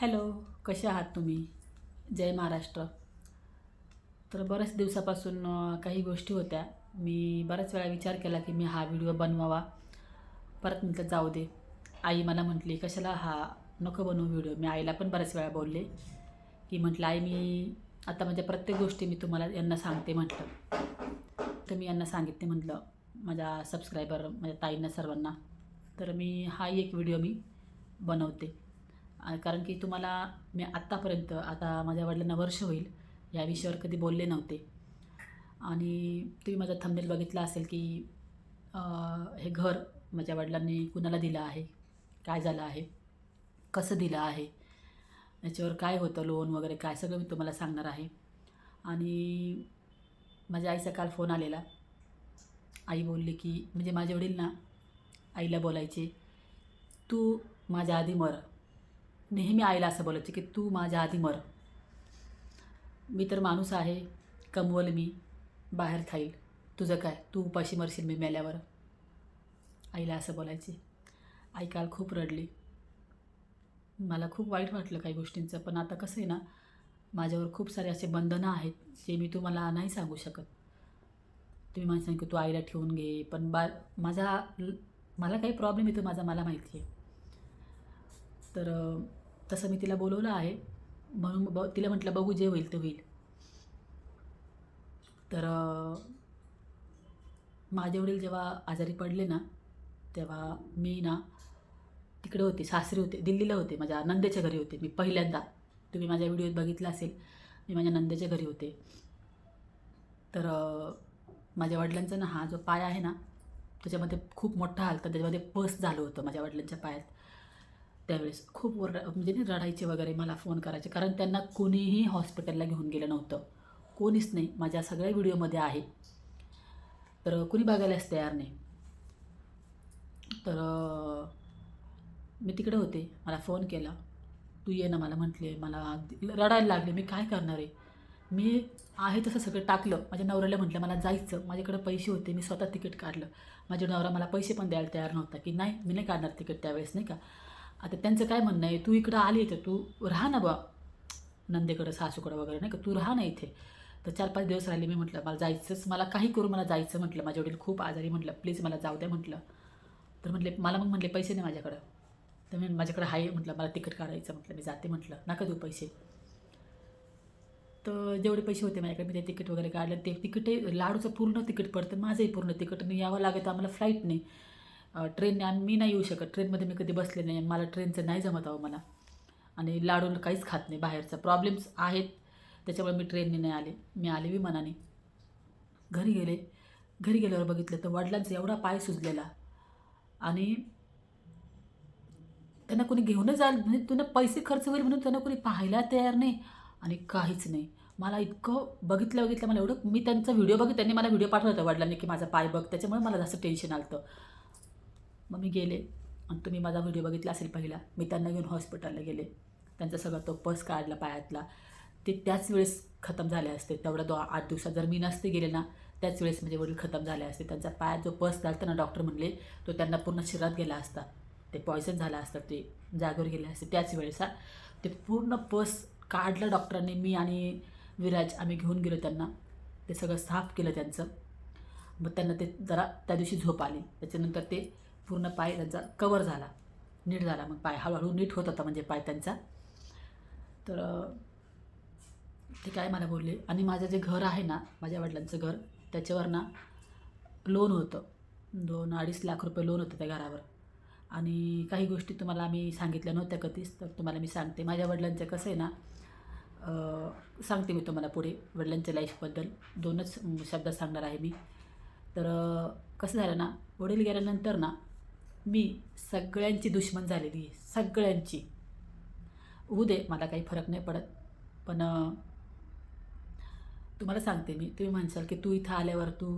Hello कसे आहात तुम्ही? जय महाराष्ट्र. तर बऱ्याच दिवसापासून काही गोष्टी होत्या. मी बऱ्याच वेळा विचार केला की मी हा व्हिडिओ बनवावा. परत म्हटलं जाऊ दे. आई मला म्हटली कशाला हा नको बनवू व्हिडिओ? मी आईला पण बऱ्याच वेळा बोलले. की म्हटलं आई मी आता म्हणजे प्रत्येक गोष्टी मी तुम्हाला यांना सांगते म्हटलं. तर मी यांना सांगितले म्हटलं माझ्या सबस्क्रायबर माझ्या ताईंना सर्वांना तर मी हा एक व्हिडिओ मी बनवते. कारण की तुम्हाला मी आत्तापर्यंत आता माझ्या वडिलांना वर्ष होईल या विषयावर कधी बोलले नव्हते. आणि तुम्ही माझा थंबनेल बघितला असेल की हे घर माझ्या वडिलांनी कुणाला दिलं आहे? काय झालं आहे? कसं दिलं आहे? याच्यावर काय होतं लोन वगैरे काय सगळं मी तुम्हाला सांगणार आहे. आणि माझ्या आईचा काल फोन आलेला. आई बोलली की म्हणजे माझे वडील ना आईला बोलायचे तू माझ्या आधी मर. नेहमी आईला असं बोलायचं की तू माझ्या आधी मर. मी तर माणूस आहे कमवल मी बाहेर खाईल. तुझं काय? तू उपाशी मरशील मी मेल्यावर. आईला असं बोलायचे. आई काल खूप रडली. मला खूप वाईट वाटलं काही गोष्टींचं पण आता कसं आहे ना माझ्यावर खूप सारे असे बंधनं आहेत जे मी तुम्हाला नाही सांगू शकत. तुम्ही मला सांगितलं की तू आईला ठेवून घे पण बा माझा मला काही प्रॉब्लेम येतो माझा मला माहिती आहे. तर तसं मी तिला बोलवलं आहे. म्हणून ब तिला म्हटलं बघू जे होईल ते होईल. तर माझे वडील जेव्हा आजारी पडले ना तेव्हा मी ना तिकडे होते सासरी होते दिल्लीला होते माझ्या नंदेच्या घरी होते मी पहिल्यांदा. तुम्ही माझ्या व्हिडिओत बघितला असेल मी माझ्या नंदेच्या घरी होते. तर माझ्या वडिलांचा ना हा जो पाय आहे ना त्याच्यामध्ये खूप मोठा हाल तर त्याच्यामध्ये पस झालं होतं माझ्या वडिलांच्या पायात. त्यावेळेस खूप ओरडा म्हणजे नाही रडायचे वगैरे मला फोन करायचे. कारण त्यांना कोणीही हॉस्पिटलला घेऊन गेलं नव्हतं. कोणीच नाही. माझ्या सगळ्या व्हिडिओमध्ये आहे. तर कोणी बघायलाच तयार नाही. तर मी तिकडे होते. मला फोन केला. तू ये ना मला म्हटले. मला रडायला लागले. मी काय करणार आहे? मी आहे तसं सगळं टाकलं. माझ्या नवऱ्याला म्हटलं मला जायचं. माझ्याकडे पैसे होते. मी स्वतः तिकीट काढलं. माझ्या नवरा मला पैसे पण द्यायला तयार नव्हता. की नाही मी नाही काढणार तिकीट त्यावेळेस नाही का? आता त्यांचं काय म्हणणं आहे? तू इकडं आली तर तू राहा ना बा नंदेकडं सासूकडं वगैरे नाही का? तू राहा ना इथे. तर चार पाच दिवस राहिले मी म्हटलं मला जायचंच मला काही करू मला जायचं म्हटलं. माझे वडील खूप आजारी म्हटलं. प्लीज मला जाऊ द्या म्हटलं. तर म्हटले मला मग म्हटले पैसे नाही माझ्याकडं. तर मी माझ्याकडे आहे म्हटलं मला तिकीट काढायचं म्हटलं. मी जाते म्हटलं. नका देऊ पैसे. तर जेवढे पैसे होते माझ्याकडे मी ते तिकीट वगैरे काढलं. ते तिकीट लाडूचं पूर्ण तिकीट पडतं. माझंही पूर्ण तिकीट. यावं लागतं आम्हाला फ्लाईटने ट्रेनने आणि मी नाही येऊ शकत. ट्रेनमध्ये मी कधी बसले नाही मला ट्रेनचं नाही जमत आहो मला. आणि लाडून काहीच खात नाही बाहेरचा. प्रॉब्लेम्स आहेत. त्याच्यामुळे मी ट्रेनने नाही आले. मी आले विमानाने. घरी गेले. घरी गेल्यावर बघितलं तर वडिलांचा एवढा पाय सुजलेला. आणि त्यांना कोणी घेऊनच जायला म्हणजे त्यांना पैसे खर्च होईल म्हणून त्यांना कोणी पाहायला तयार नाही. आणि काहीच नाही. मला इतकं बघितलं बघितलं. मला एवढं मी त्यांचा व्हिडिओ बघित त्यांनी मला व्हिडिओ पाठवला होता वडिलांनी की माझा पाय बघ. त्याच्यामुळे मला जास्त टेन्शन आलं होतं मग मी गेले आणि तुम्ही माझा व्हिडिओ बघितला असेल पहिला. मी त्यांना घेऊन हॉस्पिटलला गेले. त्यांचा सगळा तो पस काढला पायातला. ते त्याच वेळेस खतम झाले असते. तेवढ्या दो आठ दिवसात जर मी नसते गेले ना त्याच वेळेस माझे वडील खतम झाले असते. त्यांचा पायात जो पस झाला त्यांना डॉक्टर म्हणले तो त्यांना पूर्ण शरीरात गेला असता. ते पॉयझन झालं असतं ते जागेवर गेले असते. त्याच वेळेस हा ते पूर्ण पस काढलं डॉक्टरांनी मी आणि विराज आम्ही घेऊन गेलो त्यांना. ते सगळं साफ केलं त्यांचं. मग त्यांना ते जरा त्या दिवशी झोप आली. त्याच्यानंतर ते पूर्ण पाय त्यांचा कवर झाला. नीट झाला मग पाय. हळूहळू नीट होत होता म्हणजे पाय त्यांचा. तर ते काय मला बोलले आणि माझं जे घर आहे ना माझ्या वडिलांचं घर त्याच्यावर ना लोन होतं. दोन अडीच लाख रुपये लोन होतं त्या घरावर. आणि काही गोष्टी तुम्हाला आम्ही सांगितल्या नव्हत्या कधीच तर तुम्हाला मी सांगते. माझ्या वडिलांचं कसं आहे ना सांगते मी तुम्हाला पुढे वडिलांच्या लाईफबद्दल दोनच शब्दात सांगणार आहे मी. तर कसं झालं ना वडील गेल्यानंतर ना मी सगळ्यांची दुश्मन झालेली आहे सगळ्यांची. होऊ दे मला काही फरक नाही पडत. पण तुम्हाला सांगते मी तुम्ही म्हणसाल की तू इथं आल्यावर तू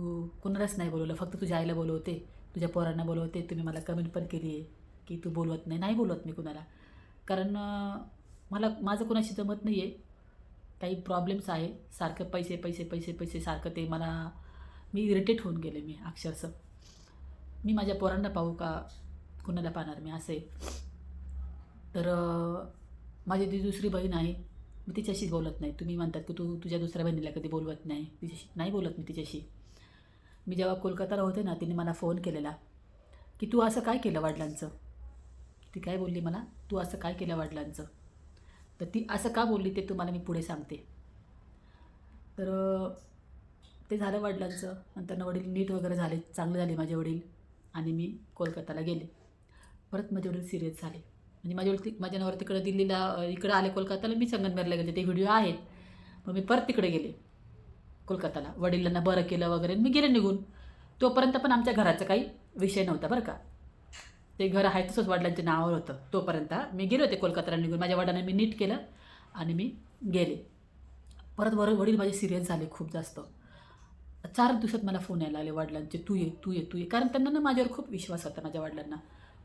कुणालाच नाही बोलवलं फक्त तुझ्या आईला बोलवते तुझ्या पोरांना बोलवते तुम्ही मला कमेंट पण केली आहे की तू बोलवत नाही नाही बोलवत मी कुणाला. कारण मला माझं कुणाशी जमत नाही आहे काही प्रॉब्लेम्स आहे सारखं पैसे पैसे पैसे पैसे सारखं ते मला मी इरिटेट होऊन गेले मी अक्षरशः. मी माझ्या पोरांना पाहू का कुणाला पाहणार मी असे. तर माझी ती दुसरी बहीण आहे मी तिच्याशीच बोलत नाही. तुम्ही म्हणतात की तू तुझ्या दुसऱ्या बहिणीला कधी बोलवत नाही. तिच्याशी नाही बोलत मी तिच्याशी. मी जेव्हा कोलकाताला होते ना तिने मला फोन केलेला की तू असं काय केलं वडिलांचं? ती काय बोलली मला? तू असं काय केलं वडिलांचं? तर ती असं का बोलली ते तुम्हाला मी पुढे सांगते. तर ते झालं वडिलांचं. नंतर वडील नीट वगैरे झाले चांगले झाले माझे वडील. आणि मी कोलकाताला गेले. परत माझे वडील सिरियस झाले. म्हणजे माझे वडील माझ्या नवर तिकडे दिल्लीला इकडं इकडे आले कोलकाताला मी संगमनेरला गेले. ते व्हिडिओ आहेत. मग मी परत तिकडे गेले. कोलकाताला. वडिलांना बरं केलं वगैरे. मी गेले निघून. तोपर्यंत पण आमच्या घराचा काही विषय नव्हता बरं का. ते घर आहे तसंच वडिलांच्या नावावर होतं. तोपर्यंत मी गेले होते कोलकाताला निघून. माझ्या वडिलांना मी नीट केलं आणि मी गेले. परत वर वडील माझे सिरियस झाले खूप जास्त. चार दिवसात मला फोन यायला आले वडिलांचे तू ये तू ये तू ये. कारण त्यांना ना माझ्यावर खूप विश्वास होता माझ्या वडिलांना.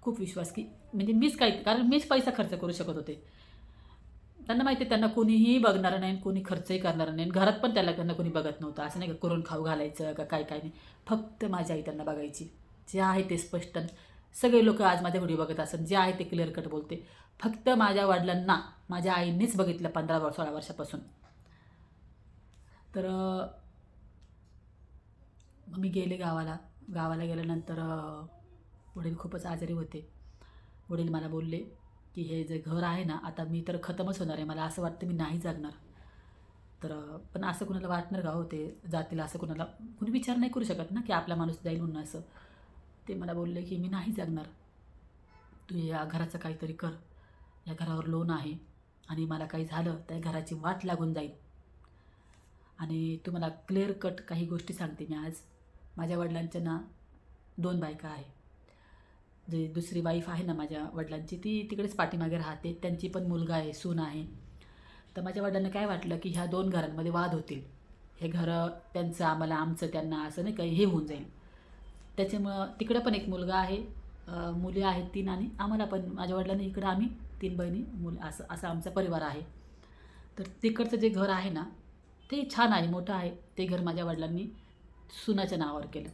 खूप विश्वास की म्हणजे मीच काही कारण मीच पैसा खर्च करू शकत होते. त्यांना माहिती आहे त्यांना कोणीही बघणार नाही कोणी खर्चही करणार नाही. घरात पण त्याला त्यांना कोणी बघत नव्हतं. असं नाही का करून खाऊ घालायचं का काय काय नाही. फक्त माझी आई त्यांना बघायची. जे आहे ते स्पष्ट सगळे लोक आज माझ्या व्हिडिओ बघत असतात. जे आहे ते क्लिअर कट बोलते. फक्त माझ्या वडिलांना माझ्या आईनेच बघितलं पंधरा सोळा वर्षापासून. तर मग मी गेले गावाला. गावाला गेल्यानंतर वडील खूपच आजारी होते. वडील मला बोलले की हे जे घर आहे ना आता मी तर खतमच होणार आहे. मला असं वाटतं मी नाही जगणार. तर पण असं कुणाला वाटणार का होते जातील असं कुणाला कुणी विचार नाही करू शकत ना की आपला माणूस जाईल म्हणून असं. ते मला बोलले की मी नाही जगणार. तू या घराचं काहीतरी कर. या घरावर लोन आहे आणि मला काही झालं त्या घराची वाट लागून जाईल. आणि तुम्हाला क्लिअर कट काही गोष्टी सांगते मी आज. माझ्या वडिलांच्या ना दोन बायका आहे. जे दुसरी वाईफ आहे ना माझ्या वडिलांची ती तिकडेच पाठीमागे राहते. त्यांची पण मुलगा आहे सून आहे. तर माझ्या वडिलांना काय वाटलं की ह्या दोन घरांमध्ये वाद होतील. हे घरं त्यांचं आम्हाला आमचं त्यांना असं नाही काही हे होऊन जाईल. त्याच्यामुळं तिकडं पण एक मुलगा आहे. मुली आहेत तीन आणि आम्हाला पण माझ्या वडिलांनी इकडं आम्ही तीन बहिणी मुलं असं असं आमचा परिवार आहे. तर तिकडचं जे घर आहे ना ते छान आहे मोठं आहे. ते घर माझ्या वडिलांनी सुनाच्या नावावर केलं.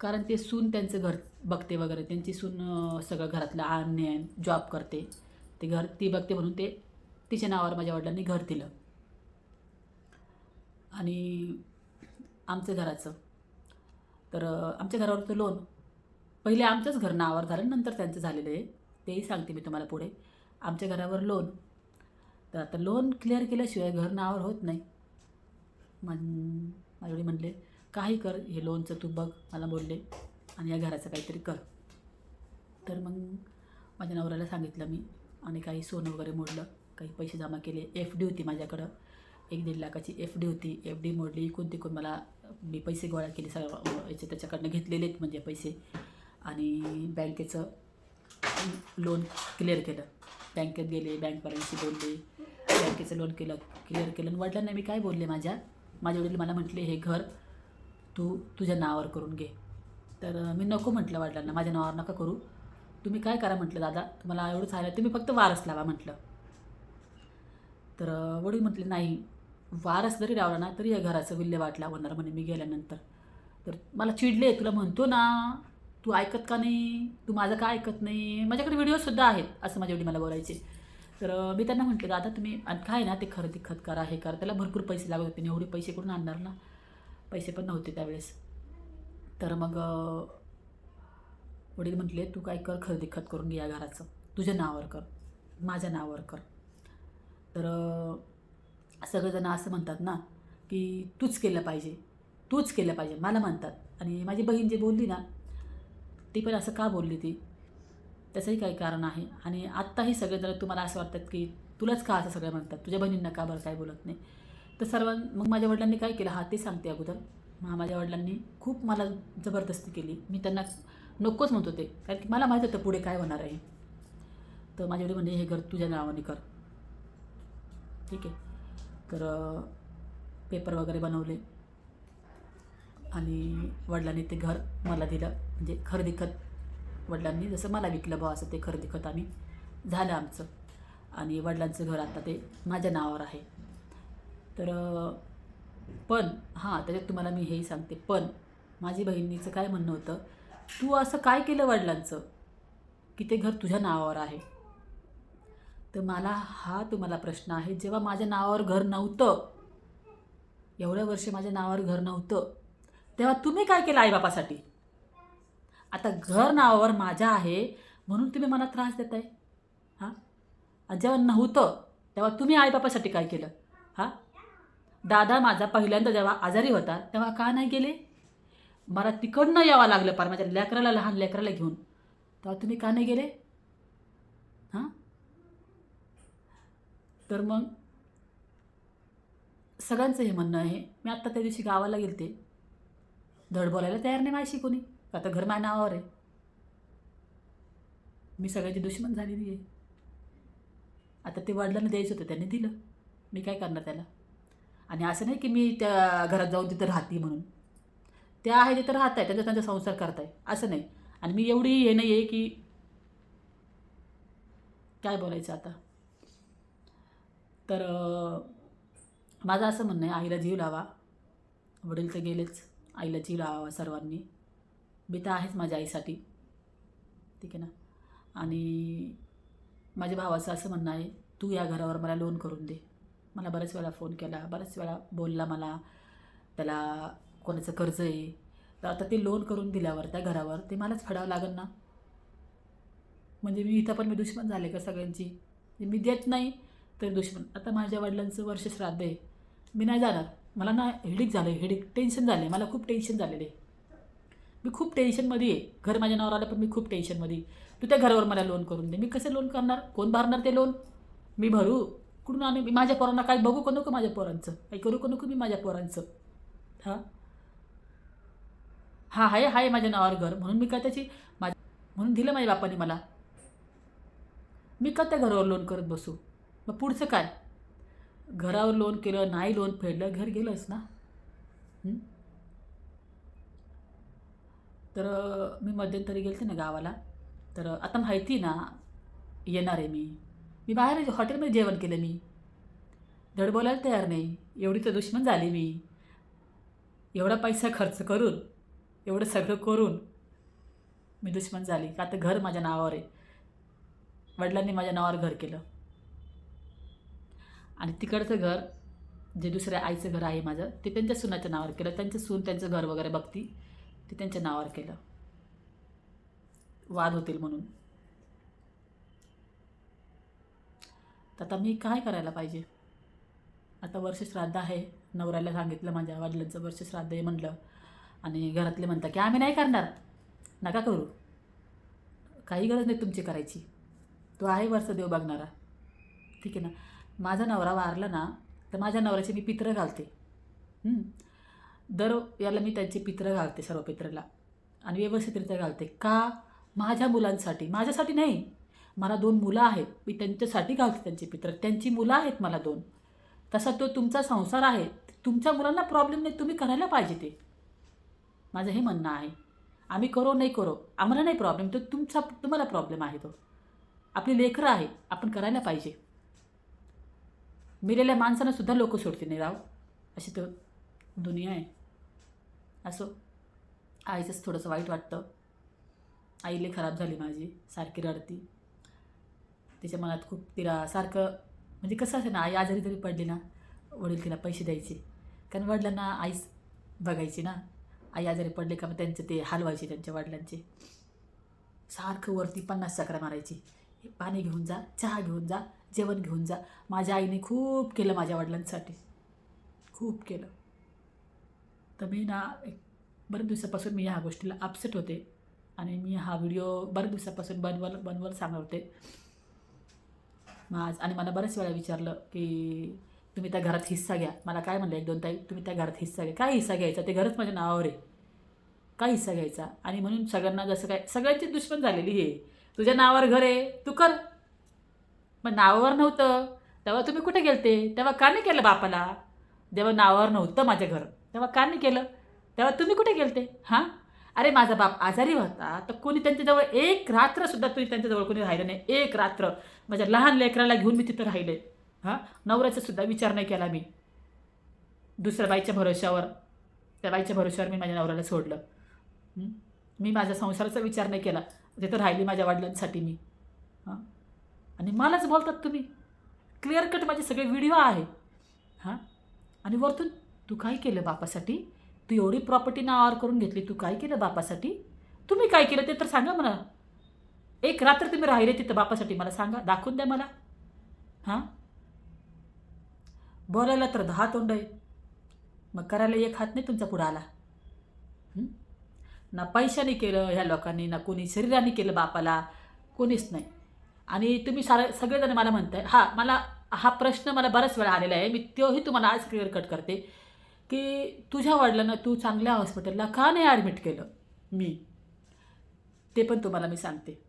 कारण ते सून त्यांचं घर बघते वगैरे. त्यांची सून सगळं घरातलं आणणे जॉब करते. ते घर ती बघते म्हणून ते तिच्या नावावर माझ्या वडिलांनी घर दिलं. आणि आमचं घराचं. तर आमच्या घरावरचं लोन. पहिले आमचंच घर नावावर झालं नंतर त्यांचं झालेलं आहे. तेही सांगते मी तुम्हाला पुढे. आमच्या घरावर लोन. तर आता लोन क्लिअर केल्याशिवाय घर नावावर होत नाही. मन माझ्याकडे म्हणले काही कर हे लोनचं तू बघ मला बोलले आणि या घराचं काहीतरी कर. तर मग माझ्या नवऱ्याला सांगितलं मी आणि काही सोनं वगैरे मोडलं. काही पैसे जमा केले. एफ डी होती माझ्याकडं. एक दीड लाखाची एफ डी होती. एफ डी मोडली. इकून तिकून मला मी पैसे गोळा केले सगळं याचे त्याच्याकडनं घेतलेले आहेत म्हणजे पैसे. आणि बँकेचं लोन क्लिअर केलं. बँकेत गेले. बँकवाल्यांशी बोलले. बँकेचं लोन केलं क्लिअर केलं. आणि वडिलांना मी काय बोलले माझ्या? माझे वडील मला म्हटले हे घर तू तुझ्या नावावर करून घे. तर मी नको म्हटलं वडिलांना माझ्या नावावर नका करू. तुम्ही काय करा म्हटलं दादा? तुम्हाला एवढंच सांगितलं तुम्ही फक्त वारस लावा म्हटलं. तर वडील म्हटले नाही वारस जरी लावला ना तरी या घराचं विल्हेवाट लावणार म्हणे मी गेल्यानंतर. तर मला चिडले तुला म्हणतो ना तू ऐकत का नाही? तू माझं का ऐकत नाही? माझ्याकडे व्हिडिओसुद्धा आहेत असं माझे वडील मला बोलायचे. तर मी त्यांना म्हटलं दादा तुम्ही आणि काय ना ते खरेदी खत करा हे करा. त्याला भरपूर पैसे लागत होते आणि एवढे पैसे कुठून आणणार ना? पैसे पण नव्हते त्यावेळेस. तर मग वडील म्हटले तू काय कर खरेदी खत करून घे या घराचं. तुझ्या नावावर कर. माझ्या नावावर कर. तर सगळेजण असं म्हणतात ना की तूच केलं पाहिजे. तूच केलं पाहिजे. मला म्हणतात. आणि माझी बहीण जे बोलली ना ती पण असं का बोलली ती? त्याचंही काही कारण आहे. आणि आत्ताही सगळेजण तुम्हाला असं वाटतात की तुलाच का असं सगळं म्हणतात? तुझ्या बहिणींना का बरं काय बोलत नाही? तर सर्वां मग माझ्या वडिलांनी काय केलं? हा ते सांगते अगोदर. मग माझ्या वडिलांनी खूप मला जबरदस्ती केली. मी त्यांना नकोच म्हणत होते. कारण की मला माहीत होतं पुढे काय होणार आहे. तर माझे वडील म्हणजे हे घर तुझ्या नावाने कर. ठीक आहे. तर पेपर वगैरे बनवले. आणि वडिलांनी ते घर मला दिलं. म्हणजे खरेदी खत वडिलांनी जसं मला विकलं बा असं ते खरेदी खत आम्ही झालं आमचं. आणि वडिलांचं घर आता ते माझ्या नावावर आहे. तर पण हां त्याच्यात तुम्हाला मी हेही सांगते पण माझी बहिणीचं काय म्हणणं होतं तू असं काय केलं वडिलांचं की ते घर तुझ्या नावावर आहे? तर मला हा तुम्हाला प्रश्न आहे जेव्हा माझ्या नावावर घर नव्हतं एवढ्या वर्ष माझ्या नावावर घर नव्हतं तेव्हा तुम्ही काय केलं आईबापासाठी? आता घर नावावर माझ्या आहे म्हणून तुम्ही मला त्रास देताय? हां? आणि जेव्हा नव्हतं तेव्हा तुम्ही आईबापासाठी काय केलं? हां? दादा माझा पहिल्यांदा जेव्हा आजारी होता तेव्हा का नाही गेले? मला तिकडनं यावं लागलं पार माझ्या लेकराला लहान लेकराला घेऊन. तेव्हा तुम्ही का नाही गेले? हां? तर मग सगळ्यांचं हे म्हणणं आहे मी आत्ता त्या दिवशी गावाला गेलते. धड बोलायला तयार नाही माझी कोणी. आता घर माझ्या नावावर आहे? मी सगळ्याची दुश्मन झालेली आहे. आता ते वडिलांना द्यायचं होतं त्यांनी दिलं. मी काय करणार त्याला? आणि असं नाही की मी त्या घरात जाऊन तिथं राहते म्हणून. त्या आहे तिथं राहत आहे त्यांचा त्यांचा संसार करताय. असं नाही. आणि मी एवढी हे नाही आहे की काय बोलायचं आता? तर माझं असं म्हणणं आहे आईला जीव लावा. वडील तर गेलेच. आईला जीव लावावा सर्वांनी. मी तर आहेच माझ्या आईसाठी. ठीक आहे ना? आणि माझ्या भावाचं असं म्हणणं आहे तू या घरावर मला लोन करून दे. मला बऱ्याच वेळा फोन केला बऱ्याच वेळा बोलला मला त्याला कोणाचं कर्ज आहे? तर आता ते लोन करून दिल्यावर त्या घरावर ते मलाच फेडावं लागेल ना? म्हणजे मी इथं पण मी दुश्मन झाले का सगळ्यांची? म्हणजे मी देत नाही तर दुश्मन. आता माझ्या वडिलांचं वर्ष श्राद्ध आहे. मी नाही जाणार. मला ना हेडिक झालं आहे हेडिक टेन्शन झालं आहे मला खूप टेन्शन झालेलं आहे. मी खूप टेन्शनमध्ये आहे. घर माझ्या नावावर आलं पण मी खूप टेन्शनमध्ये तू त्या घरावर मला लोन करून दे. मी कसं लोन करणार? कोण भरणार ते लोन मी भरू. कुठून आणि? मी माझ्या पोरांना काय बघू का नको माझ्या पोरांचं? काही करू का नको मी माझ्या पोरांचं? हां? हा आहे आहे माझ्या नावावर घर. म्हणून मी काय त्याची माझ्या म्हणून दिलं माझ्या बापाने मला. मी का त्या घरावर लोन करत बसू? मग पुढचं काय? घरावर लोन केलं नाही लोन फेडलं घर गेलंच ना. हं? तर मी मध्यंतरी गेलते ना गावाला. तर आता माहिती ना येणार आहे मी. मी बाहेर हॉटेलमध्ये जेवण केलं मी. धड बोलायला तयार नाही. एवढी तर दुश्मन झाली मी. एवढा पैसा खर्च करून एवढं सगळं करून मी दुश्मन झाली. का आता घर माझ्या नावावर आहे. वडिलांनी माझ्या नावावर घर केलं. आणि तिकडचं घर जे दुसऱ्या आईचं घर आहे माझं ते त्यांच्या सुनाच्या नावावर केलं. त्यांचं सून त्यांचं घर वगैरे बघती. ते त्यांच्या नावावर केलं. वाद होतील म्हणून. तर आता मी काय करायला पाहिजे? आता वर्ष श्राद्ध आहे. नवऱ्याला सांगितलं माझ्या वडिलांचं वर्ष श्राद्ध आहे म्हटलं आणि घरातले म्हणतात की आम्ही नाही करणार. नका करू. काही गरज नाही तुमची करायची. तो आहे वर्ष देव बघणारा. ठीक आहे ना? माझा नवरा वारला ना तर माझ्या नवऱ्याचे मी पित्र घालते. दर याला मी त्यांचे पित्र घालते सर्व पित्रला. आणि व्यवस्थितरित्या घालते. का? माझ्या मुलांसाठी. माझ्यासाठी नाही. मला दोन मुलं आहेत. मी त्यांच्यासाठी घालते त्यांचे पित्र. त्यांची मुलं आहेत मला दोन. तसा तो तुमचा संसार आहे. तुमच्या मुलांना प्रॉब्लेम नाही. तुम्ही करायला पाहिजे ते. माझं हे म्हणणं आहे. आम्ही करो नाही करो आम्हाला नाही प्रॉब्लेम तो तुमचा तुम्हाला प्रॉब्लेम आहे तो. आपली लेकरं आहे. आपण करायला पाहिजे. मिलेल्या माणसानं सुद्धा लोक सोडते नाही राव. अशी तर दुनिया आहे. असो. आईचंच थोडंसं वाईट वाटतं. आईले खराब झाली माझी सारखी रडती. तिच्या मनात खूप तिला सारखं म्हणजे कसं असेल ना आई आजारी जरी पडली ना वडील तिला पैसे द्यायचे. कारण वडिलांना आईच बघायची ना. आई आजारी पडले का मग त्यांचे ते हलवायचे त्यांच्या वडिलांचे. सारखं वरती पन्नास चक्रा मारायची. पाणी घेऊन जा चहा घेऊन जा जेवण घेऊन जा. माझ्या आईने खूप केलं माझ्या वडिलांसाठी. खूप केलं. तर मी ना एक बऱ्याच दिवसापासून मी ह्या गोष्टीला अपसेट होते. आणि मी हा व्हिडिओ बऱ्याच दिवसापासून बनवल बनवायला सांगत होते. मग आज आणि मला बऱ्याच वेळा विचारलं की तुम्ही त्या घरात हिस्सा घ्या. मला काय म्हणलं एक दोन ताई तुम्ही त्या घरात हिस्सा घ्या. काय हिस्सा घ्यायचा? ते घरच माझ्या नावावर आहे. काय हिस्सा घ्यायचा? आणि म्हणून सगळ्यांना जसं काय सगळ्यांची दुश्मन झालेली आहे. तुझ्या नावावर घर आहे तू कर. मग नावावर नव्हतं. तेव्हा तुम्ही कुठे गेलते? तेव्हा का नाही केलं बापाला? जेव्हा नावावर नव्हतं माझं घर. तेव्हा का नाही केलं. तेव्हा तुम्ही कुठे गेलते? हां? अरे माझा बाप आजारी होता. तर कोणी त्यांच्याजवळ एक रात्रसुद्धा तुम्ही त्यांच्याजवळ कोणी राहिलं नाही. एक रात्र. माझ्या लहान लेकराला घेऊन मी तिथं राहिले. हां? नवऱ्याचासुद्धा विचार नाही केला मी. दुसऱ्या बाईच्या भरोश्यावर त्या बाईच्या भरोश्यावर मी माझ्या नवऱ्याला सोडलं. मी माझ्या संसाराचा विचार नाही केला. तिथं राहिली माझ्या वडिलांसाठी मी. हां? आणि मलाच बोलतात तुम्ही. क्लिअर कट माझे सगळे व्हिडिओ आहे. हां? आणि वरतून तू काय केलं बापासाठी? तू एवढी प्रॉपर्टी नावावर करून घेतली तू काय केलं बापासाठी? तुम्ही काय केलं ते तर सांगा मला. एक रात्र तुम्ही राहिले तिथं बापासाठी मला सांगा दाखवून द्या मला. हां? बोलायला तर दहा तोंड आहे. मग करायला एक हात नाही तुमचा पुढं आला. ना पैशाने केलं ह्या लोकांनी ना कोणी शरीराने केलं बापाला कोणीच नाही. आणि तुम्ही सारे सगळेजण मला म्हणताय हा मला हा प्रश्न मला बऱ्याच वेळा आलेला आहे मी तोही तुम्हाला आज क्लिअर कट करते. की तुझ्या वडिलांना तू चांगल्या हॉस्पिटलला का नाही ॲडमिट केलं? मी. ते पण तुम्हाला मी सांगते.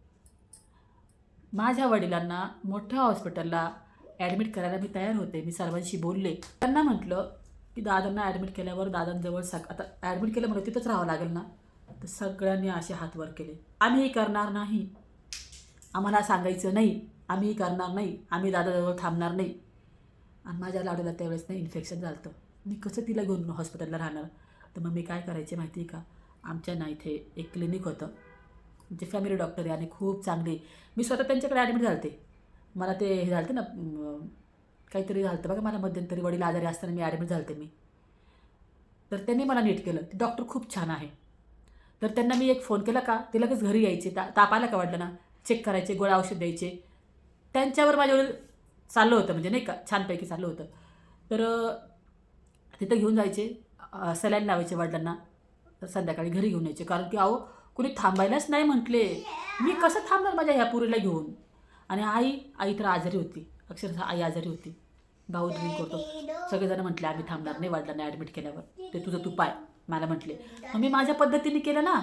माझ्या वडिलांना मोठ्या हॉस्पिटलला ॲडमिट करायला मी तयार होते. मी सर्वांशी बोलले. त्यांना म्हटलं की दादांना ॲडमिट केल्यावर दादांजवळ सग आता ॲडमिट केलं म्हणून तिथंच राहावं लागेल ना? तर सगळ्यांनी असे हात वर केले. आम्ही करणार नाही. आम्हाला सांगायचं नाही. आम्ही करणार नाही. आम्ही दादाजवळ थांबणार नाही. आणि माझ्या लाडूला त्यावेळेस नाही इन्फेक्शन झालं होतं. मी कसं तिला घेऊन हॉस्पिटलला राहणार? तर मग मी काय करायचे माहिती आहे का? आमच्या ना इथे एक क्लिनिक होतं जे फॅमिली डॉक्टर आहे आणि खूप चांगली. मी स्वतः त्यांच्याकडे ॲडमिट झालते. मला ते हे झालं ना काहीतरी झालं होतं बघा मला मध्यंतरी वडील आजारी असताना मी ॲडमिट झालते मी. तर त्यांनी मला नीट केलं. ते डॉक्टर खूप छान आहे. तर त्यांना मी एक फोन केला का? ते लगेच घरी यायचे. ता ताप आला का वाटलं ना? चेक करायचे गोळ्या औषध द्यायचे. त्यांच्यावर माझ्यावर चाललं होतं म्हणजे नाही का? छानपैकी चाललं होतं. तर तिथं घेऊन जायचे सलाईन लावायचे वडिलांना तर संध्याकाळी घरी घेऊन यायचे. कारण की अहो कुणी थांबायलाच नाही म्हटले. मी कसं थांबणार माझ्या ह्या पुरीला घेऊन? आणि आई आई तर आजारी होती. अक्षरशः आई आजारी होती. भाऊ ड्रिंक करतो. सगळेजण म्हटले आम्ही थांबणार नाही वडिलांना ॲडमिट केल्यावर. ते तुझं तू पाय. मला म्हटले. मग मी माझ्या पद्धतीने केलं ना?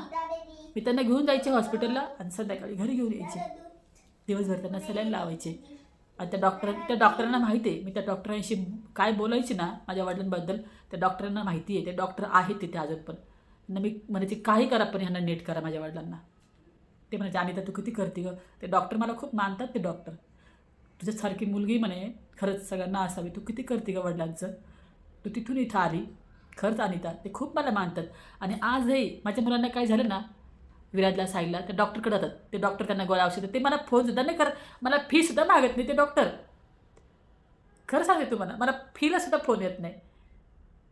मी त्यांना घेऊन जायचे हॉस्पिटलला आणि संध्याकाळी घरी घेऊन यायचे. दिवसभर त्यांना सलाईन लावायचे. आणि त्या डॉक्टर त्या डॉक्टरांना माहिती आहे. मी त्या डॉक्टरांशी काय बोलायची ना माझ्या वडिलांबद्दल त्या डॉक्टरांना माहिती आहे. ते डॉक्टर आहेत तिथे अजून पण त्यांना मी म्हणायची काही करा पण ह्यांना नीट करा माझ्या वडिलांना. ते म्हणायचे अनिता तू किती करते गं? ते डॉक्टर मला खूप मानतात ते डॉक्टर तुझ्यासारखी मुलगी म्हणे खरंच सगळ्यांना असावी. तू किती करते गं वडिलांचं? तू तिथून इथं आली. खरंच अनिता ते खूप मला मानतात. आणि आजही माझ्या मुलांना काय झालं ना विराजला साईडला ते डॉक्टरकडे जातात. ते डॉक्टर त्यांना गोळ्या औषधं ते मला फोनसुद्धा नाही करत. मला फीसुद्धा मागत नाही ते डॉक्टर. खरं सांगते तुम्हाला मला फीलासुद्धा फोन येत नाही.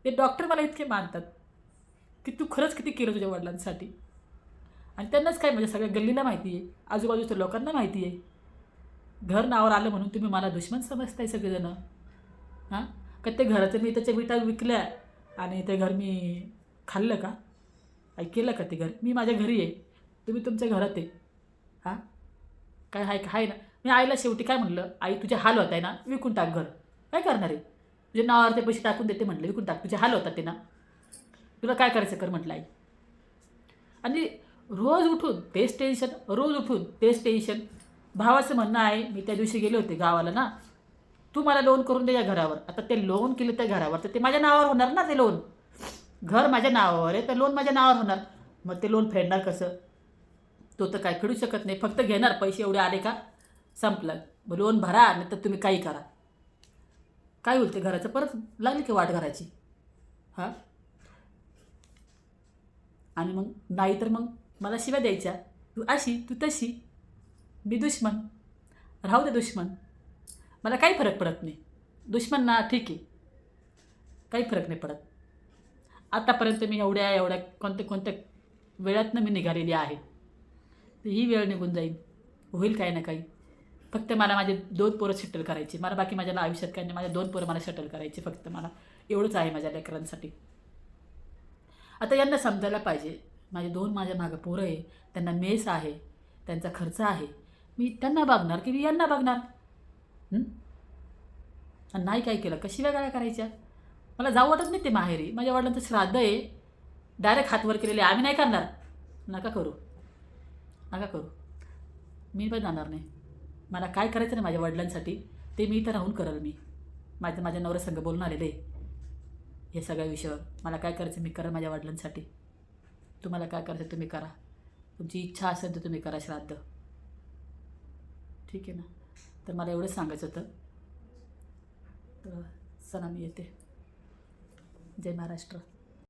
ते डॉक्टर मला इतके मानतात की तू खरंच किती केलं तुझ्या वडिलांसाठी. आणि त्यांनाच काय म्हणजे सगळ्या गल्लीला माहिती आहे आजूबाजूच्या लोकांना माहिती आहे. घर नावावर आलं म्हणून तुम्ही मला दुश्मन समजताय सगळेजणं. हां? का ते घराचं मी त्याच्या विटा विकल्या आणि ते घर मी खाल्लं का? आई केलं का ते घर? मी माझ्या घरी आहे. तुम्ही तुमच्या घरात आहे. हां? काय आहे आहे ना? मी आईला शेवटी काय म्हणलं? आई तुझे हाल होत आहे ना? विकून टाक घर. काय करणार आहे? तुझ्या नावावर ते पैसे टाकून देते म्हटलं विकून टाक. तुझे हाल होतात ते ना? तुला काय करायचं कर म्हटलं आई. आणि रोज उठून तेच टेन्शन रोज उठून तेच टेन्शन भावाचं म्हणणं आहे मी त्या दिवशी गेले होते गावाला ना? तू मला लोन करून दे या घरावर. आता ते लोन केलं त्या घरावर तर ते माझ्या नावावर होणार ना ते लोन घर माझ्या नावावर आहे तर लोन माझ्या नावावर होणार. मग ते लोन फेडणार कसं? तो तर काय फेडू शकत नाही. फक्त घेणार पैसे एवढे आले का? संपलं. मग लोन भरा नाही तर तुम्ही काही करा. काय होईल ते घराचं? परत लागली की वाट घराची हां? आणि मग? नाही तर मग? मला शिव्या द्यायच्या. तू अशी तू तशी. मी दुश्मन. राहू दे दुश्मन. मला काही फरक पडत नाही. दुश्मन ना ठीक आहे. काही फरक नाही पडत. आतापर्यंत मी एवढ्या एवढ्या कोणत्या कोणत्या वेळातनं मी निघालेली आहे. तर ही वेळ निघून जाईल. होईल काही ना काही. फक्त मला माझे दोन पोरं सेटल करायचे. मला बाकी माझ्या आयुष्यात काही नाही. माझ्या दोन पोरं मला सेटल करायचे फक्त मला. एवढंच आहे माझ्या लेकरांसाठी. आता यांना समजायला पाहिजे. माझे दोन माझ्या मागं पोरं आहे. त्यांना मेस आहे. त्यांचा खर्च आहे. मी त्यांना बघणार की मी यांना बघणार? नाही काय केलं? कशी वेगळ्या करायच्या? मला जाऊ वाटत नाही ते माहेरी. माझ्या वडिलांचं श्राद्ध आहे. डायरेक्ट हातवर केलेले आम्ही नाही करणार. नका करू. नका करू. मी पण जाणार नाही. मला काय करायचं नाही माझ्या वडिलांसाठी ते मी इथं राहून करेल मी. माझं माझ्या नवऱ्यासंग बोलून आलेलं आहे. हे सगळ्या विषयावर. मला काय करायचं मी करा माझ्या वडिलांसाठी. तुम्हाला काय करायचं तुम्ही करा. तुमची इच्छा असेल तर तुम्ही करा श्राद्ध. ठीक आहे ना? तर मला एवढंच सांगायचं होतं. तर चला मी येते. जय महाराष्ट्र.